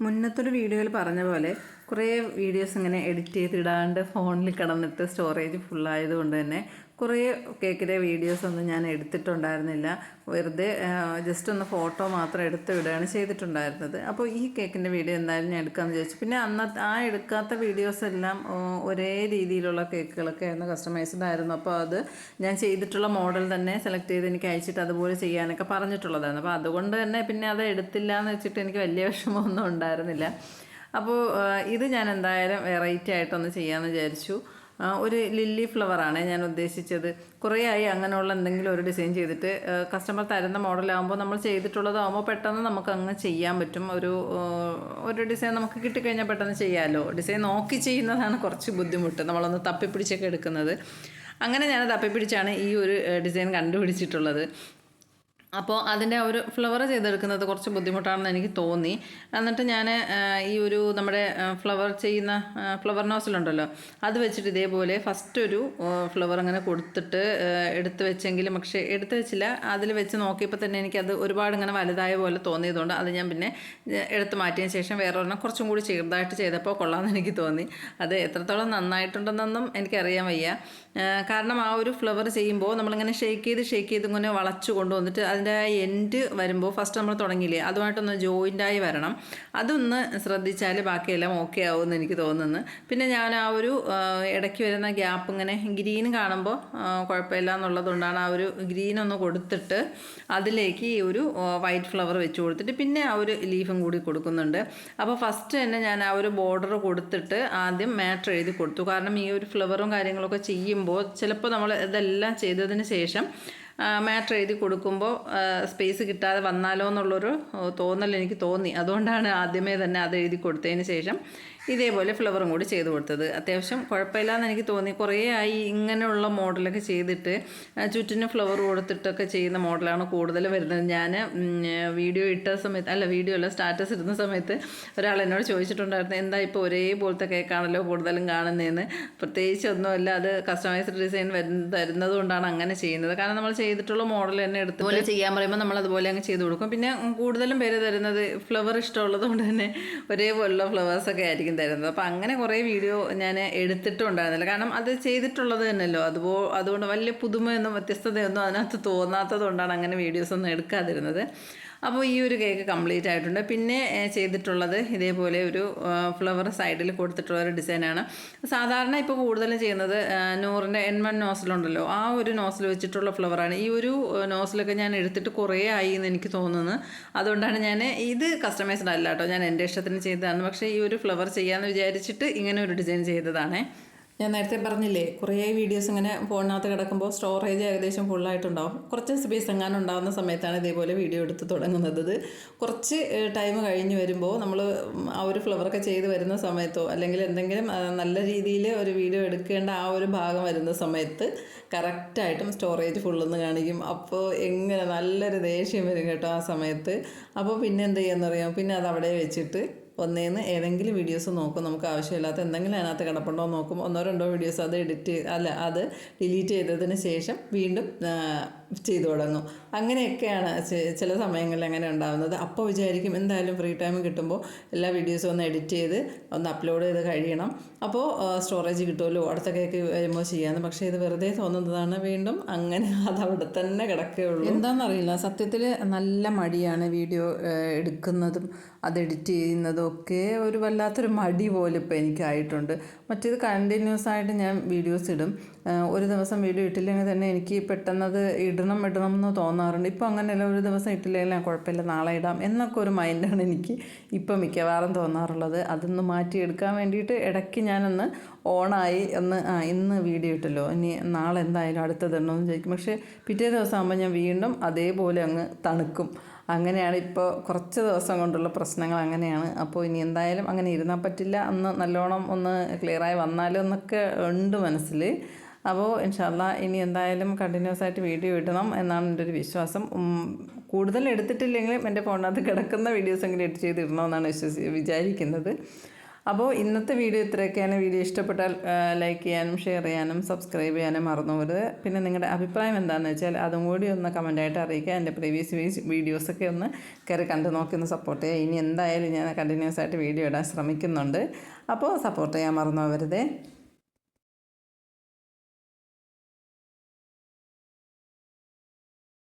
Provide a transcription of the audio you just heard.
മുന്നത്തൊരു വീഡിയോയിൽ പറഞ്ഞ പോലെ കുറേ വീഡിയോസ് ഇങ്ങനെ എഡിറ്റ് ചെയ്തിടാണ്ട് ഫോണിൽ കിടന്നിട്ട് സ്റ്റോറേജ് ഫുള്ളായത് കൊണ്ട് തന്നെ കുറേ കേക്കിലെ വീഡിയോസ് ഒന്നും ഞാൻ എടുത്തിട്ടുണ്ടായിരുന്നില്ല. വെറുതെ ജസ്റ്റ് ഒന്ന് ഫോട്ടോ മാത്രം എടുത്ത് വിടുകയാണ് ചെയ്തിട്ടുണ്ടായിരുന്നത്. അപ്പോൾ ഈ കേക്കിന്റെ വീഡിയോ എന്തായാലും ഞാൻ എടുക്കാമെന്ന് വിചാരിച്ചു. പിന്നെ അന്നത്തെ ആ എടുക്കാത്ത വീഡിയോസ് എല്ലാം ഒരേ രീതിയിലുള്ള കേക്കുകളൊക്കെ ആയിരുന്നു കസ്റ്റമൈസ്ഡ് ആയിരുന്നു. അപ്പോൾ അത് ഞാൻ ചെയ്തിട്ടുള്ള മോഡൽ തന്നെ സെലക്ട് ചെയ്ത് എനിക്ക് അയച്ചിട്ട് അതുപോലെ ചെയ്യാനൊക്കെ പറഞ്ഞിട്ടുള്ളതായിരുന്നു. അപ്പോൾ അതുകൊണ്ട് തന്നെ പിന്നെ അത് എടുത്തില്ല എന്ന് വെച്ചിട്ട് എനിക്ക് വലിയ വിഷമമൊന്നും ഉണ്ടായിരുന്നില്ല. അപ്പോൾ ഇത് ഞാൻ എന്തായാലും വെറൈറ്റി ആയിട്ടൊന്ന് ചെയ്യാമെന്ന് വിചാരിച്ചു. ഒരു ലില്ലി ഫ്ലവറാണ് ഞാൻ ഉദ്ദേശിച്ചത്. കുറേ ആയി അങ്ങനെയുള്ള എന്തെങ്കിലും ഒരു ഡിസൈൻ ചെയ്തിട്ട് കസ്റ്റമർ തരുന്ന മോഡലാകുമ്പോൾ നമ്മൾ ചെയ്തിട്ടുള്ളതാകുമ്പോൾ പെട്ടെന്ന് നമുക്ക് അങ്ങ് ചെയ്യാൻ പറ്റും. ഒരു ഒരു ഡിസൈൻ നമുക്ക് കിട്ടിക്കഴിഞ്ഞാൽ പെട്ടെന്ന് ചെയ്യാമല്ലോ ഡിസൈൻ നോക്കി ചെയ്യുന്നതാണ് കുറച്ച് ബുദ്ധിമുട്ട്. നമ്മളൊന്ന് തപ്പിപ്പിടിച്ചൊക്കെ എടുക്കുന്നത്. അങ്ങനെ ഞാൻ തപ്പിപ്പിടിച്ചാണ് ഈ ഒരു ഡിസൈൻ കണ്ടുപിടിച്ചിട്ടുള്ളത്. അപ്പോൾ അതിന്റെ ഒരു ഫ്ലവർ ചെയ്തെടുക്കുന്നത് കുറച്ച് ബുദ്ധിമുട്ടാണെന്ന് എനിക്ക് തോന്നി. എന്നിട്ട് ഞാൻ ഈ ഒരു നമ്മുടെ ഫ്ലവർ ചെയ്യുന്ന ഫ്ലവർ നോസിലുണ്ടല്ലോ അത് വെച്ചിട്ട് ഇതേപോലെ ഫസ്റ്റ് ഒരു ഫ്ലവർ അങ്ങനെ കൊടുത്തിട്ട് എടുത്തു വെച്ചെങ്കിലും പക്ഷേ എടുത്ത് വെച്ചില്ല. അതിൽ വെച്ച് നോക്കിയപ്പോൾ തന്നെ എനിക്കത് ഒരുപാട് ഇങ്ങനെ വലുതായ പോലെ തോന്നിയതുകൊണ്ട് അത് ഞാൻ പിന്നെ എടുത്ത് മാറ്റിയതിന് ശേഷം വേറൊരെണ്ണം കുറച്ചും കൂടി ചെറുതായിട്ട് ചെയ്തപ്പോൾ കൊള്ളാമെന്ന് എനിക്ക് തോന്നി. അത് എത്രത്തോളം നന്നായിട്ടുണ്ടെന്നൊന്നും എനിക്കറിയാൻ വയ്യ. കാരണം ആ ഒരു ഫ്ലവർ ചെയ്യുമ്പോൾ നമ്മളിങ്ങനെ ഷേക്ക് ചെയ്ത് ഷേക്ക് ചെയ്ത് ഇങ്ങനെ വളച്ചു കൊണ്ടുവന്നിട്ട് അതിന്റെ എൻഡ് വരുമ്പോൾ ഫസ്റ്റ് നമ്മൾ തുടങ്ങിയില്ലേ അതുമായിട്ടൊന്ന് ജോയിന്റായി വരണം. അതൊന്ന് ശ്രദ്ധിച്ചാൽ ബാക്കിയെല്ലാം ഓക്കെ ആവുമെന്ന് എനിക്ക് തോന്നുന്നു. പിന്നെ ഞാൻ ആ ഒരു ഇടയ്ക്ക് വരുന്ന ഗ്യാപ്പ് ഇങ്ങനെ ഗ്രീൻ കാണുമ്പോൾ കുഴപ്പമില്ല എന്നുള്ളതുകൊണ്ടാണ് ആ ഒരു ഗ്രീൻ ഒന്ന് കൊടുത്തിട്ട് അതിലേക്ക് ഈ ഒരു വൈറ്റ് ഫ്ലവർ വെച്ച് കൊടുത്തിട്ട് പിന്നെ ആ ഒരു ലീഫും കൂടി കൊടുക്കുന്നുണ്ട്. അപ്പോൾ ഫസ്റ്റ് തന്നെ ഞാൻ ആ ഒരു ബോർഡർ കൊടുത്തിട്ട് ആദ്യം മാറ്റർ എഴുതി കൊടുത്തു. കാരണം ഈ ഒരു ഫ്ലവറും കാര്യങ്ങളൊക്കെ ചെയ്യുമ്പോൾ ചിലപ്പോൾ നമ്മൾ ഇതെല്ലാം ചെയ്തതിന് ശേഷം മാറ്റർ എഴുതി കൊടുക്കുമ്പോൾ സ്പേസ് കിട്ടാതെ വന്നാലോ എന്നുള്ളൊരു തോന്നൽ എനിക്ക് തോന്നി. അതുകൊണ്ടാണ് ആദ്യമേ തന്നെ അത് എഴുതി കൊടുത്തതിന് ശേഷം ഇതേപോലെ ഫ്ലവറും കൂടി ചെയ്ത് കൊടുത്തത്. അത്യാവശ്യം കുഴപ്പമില്ലാന്ന് എനിക്ക് തോന്നി. കുറേ ആയി ഇങ്ങനെയുള്ള മോഡലൊക്കെ ചെയ്തിട്ട് ചുറ്റിന് ഫ്ലവർ കൊടുത്തിട്ടൊക്കെ ചെയ്യുന്ന മോഡലാണ് കൂടുതൽ വരുന്നത്. ഞാൻ വീഡിയോ ഇട്ട സമയത്ത് അല്ല വീഡിയോ അല്ല സ്റ്റാറ്റസ് ഇടുന്ന സമയത്ത് ഒരാൾ എന്നോട് ചോദിച്ചിട്ടുണ്ടായിരുന്നു എന്താ ഇപ്പോൾ ഒരേപോലത്തെ കേക്കാണല്ലോ കൂടുതലും കാണുന്നതെന്ന് പ്രത്യേകിച്ച് ഒന്നുമല്ല അത് കസ്റ്റമൈസ്ഡ് ഡിസൈൻ തരുന്നത് കൊണ്ടാണ് അങ്ങനെ ചെയ്യുന്നത്. കാരണം നമ്മൾ ചെയ്തിട്ടുള്ള മോഡൽ തന്നെ എടുത്ത് പോലെ ചെയ്യാൻ പറയുമ്പോൾ നമ്മൾ അതുപോലെ അങ്ങ് ചെയ്ത് കൊടുക്കും. പിന്നെ കൂടുതലും പേര് തരുന്നത് ഫ്ലവർ ഇഷ്ടമുള്ളത് കൊണ്ട് തന്നെ ഒരേപോലുള്ള ഫ്ലവേഴ്സൊക്കെ ആയിരിക്കും. തരുന്നത് അപ്പോൾ അങ്ങനെ കുറേ വീഡിയോ ഞാൻ എടുത്തിട്ടുണ്ടായിരുന്നില്ല. കാരണം അത് ചെയ്തിട്ടുള്ളത് തന്നെയല്ലോ. അതുപോ അതുകൊണ്ട് വലിയ പുതുമയൊന്നും വ്യത്യസ്തതയൊന്നും അതിനകത്ത് തോന്നാത്തത് കൊണ്ടാണ് അങ്ങനെ വീഡിയോസ് ഒന്നും എടുക്കാതിരുന്നത്. അപ്പോൾ ഈ ഒരു കേക്ക് കംപ്ലീറ്റ് ആയിട്ടുണ്ട്. പിന്നെ ചെയ്തിട്ടുള്ളത് ഇതേപോലെ ഒരു ഫ്ലവർ സൈഡിൽ കൊടുത്തിട്ടുള്ള ഒരു ഡിസൈനാണ് സാധാരണ ഇപ്പോൾ കൂടുതലും ചെയ്യുന്നത് നൂറിന്റെ എൻ വൺ നോസിലുണ്ടല്ലോ. ആ ഒരു നോസിൽ വെച്ചിട്ടുള്ള ഫ്ലവറാണ് ഈ ഒരു നോസിലൊക്കെ ഞാൻ എടുത്തിട്ട് കുറേ ആയി എന്ന് എനിക്ക് തോന്നുന്നു. അതുകൊണ്ടാണ് ഞാൻ ഇത് കസ്റ്റമൈസ്ഡ് അല്ല കേട്ടോ. ഞാൻ എന്റെ ഇഷ്ടത്തിന് ചെയ്തതാണ്. പക്ഷേ ഈ ഒരു ഫ്ലവർ ചെയ്യാമെന്ന് വിചാരിച്ചിട്ട് ഇങ്ങനെ ഒരു ഡിസൈൻ ചെയ്തതാണേ. ഞാൻ നേരത്തെ പറഞ്ഞില്ലേ കുറേ വീഡിയോസ് ഇങ്ങനെ ഫോണിനകത്ത് കിടക്കുമ്പോൾ സ്റ്റോറേജ് ഏകദേശം ഫുള്ളായിട്ടുണ്ടാവും കുറച്ച് സ്പേസ് എങ്ങാനും ഉണ്ടാകുന്ന സമയത്താണ് ഇതേപോലെ വീഡിയോ എടുത്ത് തുടങ്ങുന്നത്. കുറച്ച് ടൈം കഴിഞ്ഞ് വരുമ്പോൾ നമ്മൾ ആ ഒരു ഫ്ലവറൊക്കെ ചെയ്ത് വരുന്ന സമയത്തോ അല്ലെങ്കിൽ എന്തെങ്കിലും നല്ല രീതിയിൽ ഒരു വീഡിയോ എടുക്കേണ്ട ആ ഒരു ഭാഗം വരുന്ന സമയത്ത് കറക്റ്റായിട്ടും സ്റ്റോറേജ് ഫുള്ളെന്ന് കാണിക്കും. അപ്പോൾ എങ്ങനെ നല്ലൊരു ദേഷ്യം വരും കേട്ടോ ആ സമയത്ത്. അപ്പോൾ പിന്നെ എന്ത് അറിയാം പിന്നെ അത് അവിടെ വെച്ചിട്ട് ഒന്നേന്ന് ഏതെങ്കിലും വീഡിയോസ് നോക്കും. നമുക്ക് ആവശ്യമില്ലാത്ത എന്തെങ്കിലും അതിനകത്ത് കിടപ്പുണ്ടോ നോക്കും. ഒന്നോ രണ്ടോ വീഡിയോസ് അത് എഡിറ്റ് അല്ല അത് ഡിലീറ്റ് ചെയ്തതിന് ശേഷം വീണ്ടും ചെയ്തു തുടങ്ങും. അങ്ങനെയൊക്കെയാണ് ചില സമയങ്ങളിൽ അങ്ങനെ ഉണ്ടാകുന്നത് അപ്പോൾ വിചാരിക്കും എന്തായാലും ഫ്രീ ടൈം കിട്ടുമ്പോൾ എല്ലാ വീഡിയോസും ഒന്ന് എഡിറ്റ് ചെയ്ത് ഒന്ന് അപ്ലോഡ് ചെയ്ത് കഴിയണം. അപ്പോൾ സ്റ്റോറേജ് കിട്ടുമല്ലോ അടുത്ത കേക്ക് വരുമ്പോൾ ചെയ്യാമെന്ന് പക്ഷേ ഇത് വെറുതെ തോന്നുന്നതാണ്. വീണ്ടും അങ്ങനെ അത് അവിടെ തന്നെ കിടക്കുകയുള്ളൂ. എന്താണെന്നറിയില്ല സത്യത്തിൽ നല്ല മടിയാണ് വീഡിയോ എടുക്കുന്നതും അത് എഡിറ്റ് ചെയ്യുന്നതും ഒക്കെ ഒരു വല്ലാത്തൊരു മടി പോലെ ഇപ്പോൾ എനിക്കായിട്ടുണ്ട്. മറ്റേത് കണ്ടിന്യൂസ് ആയിട്ട് ഞാൻ വീഡിയോസ് ഇടും. ഒരു ദിവസം വീഡിയോ ഇട്ടില്ലെങ്കിൽ തന്നെ എനിക്ക് പെട്ടെന്നത് ഇടണം ഇടണം എന്ന് തോന്നാറുണ്ട്. ഇപ്പോൾ അങ്ങനെയല്ല ഒരു ദിവസം ഇട്ടില്ലെങ്കിൽ ഞാൻ കുഴപ്പമില്ല നാളെ ഇടാം എന്നൊക്കെ ഒരു മൈൻഡാണ് എനിക്ക് ഇപ്പം മിക്കവാറും തോന്നാറുള്ളത്. അതൊന്ന് മാറ്റിയെടുക്കാൻ വേണ്ടിയിട്ട് ഇടയ്ക്ക് ഞാനൊന്ന് ഓണായി ഒന്ന് ആ ഇന്ന് വീഡിയോ ഇട്ടല്ലോ. ഇനി നാളെ എന്തായാലും അടുത്തതുണ്ടോയെന്ന് ചോദിക്കും. പക്ഷേ പിറ്റേ ദിവസം ആകുമ്പോൾ ഞാൻ വീണ്ടും അതേപോലെ അങ്ങ് തണുക്കും. അങ്ങനെയാണ് ഇപ്പോൾ കുറച്ച് ദിവസം കൊണ്ടുള്ള പ്രശ്നങ്ങൾ അങ്ങനെയാണ്. അപ്പോൾ ഇനി എന്തായാലും അങ്ങനെ ഇരുന്നാൽ പറ്റില്ല. അന്ന് നല്ലോണം ഒന്ന് ക്ലിയറായി വന്നാലും എന്നൊക്കെ ഉണ്ട് മനസ്സിൽ അപ്പോൾ ഇൻഷാല്ല ഇനി എന്തായാലും കണ്ടിന്യൂസ് ആയിട്ട് വീഡിയോ ഇടണം എന്നാണ് എന്റെ ഒരു വിശ്വാസം. കൂടുതൽ എടുത്തിട്ടില്ലെങ്കിലും എന്റെ ഫോണിനകത്ത് കിടക്കുന്ന വീഡിയോസ് എങ്കിലും എഡിറ്റ് ചെയ്ത് ഇടണമെന്നാണ് വിശ്വസി വിചാരിക്കുന്നത്. അപ്പോൾ ഇന്നത്തെ വീഡിയോ ഇത്രയൊക്കെയാണ്. വീഡിയോ ഇഷ്ടപ്പെട്ടാൽ ലൈക്ക് ചെയ്യാനും ഷെയർ ചെയ്യാനും സബ്സ്ക്രൈബ് ചെയ്യാനും മറന്നു പോകരുത് പിന്നെ നിങ്ങളുടെ അഭിപ്രായം എന്താണെന്ന് വെച്ചാൽ അതും കൂടി ഒന്ന് കമന്റായിട്ട് അറിയിക്കുക. എന്റെ പ്രീവിയസ് വീഡിയോസൊക്കെ ഒന്ന് കയറി കണ്ടു നോക്കി ഒന്ന് സപ്പോർട്ട് ചെയ്യുക. ഇനി എന്തായാലും ഞാൻ കണ്ടിന്യൂസ് ആയിട്ട് വീഡിയോ ഇടാൻ ശ്രമിക്കുന്നുണ്ട്. അപ്പോൾ സപ്പോർട്ട് ചെയ്യാൻ മറന്നു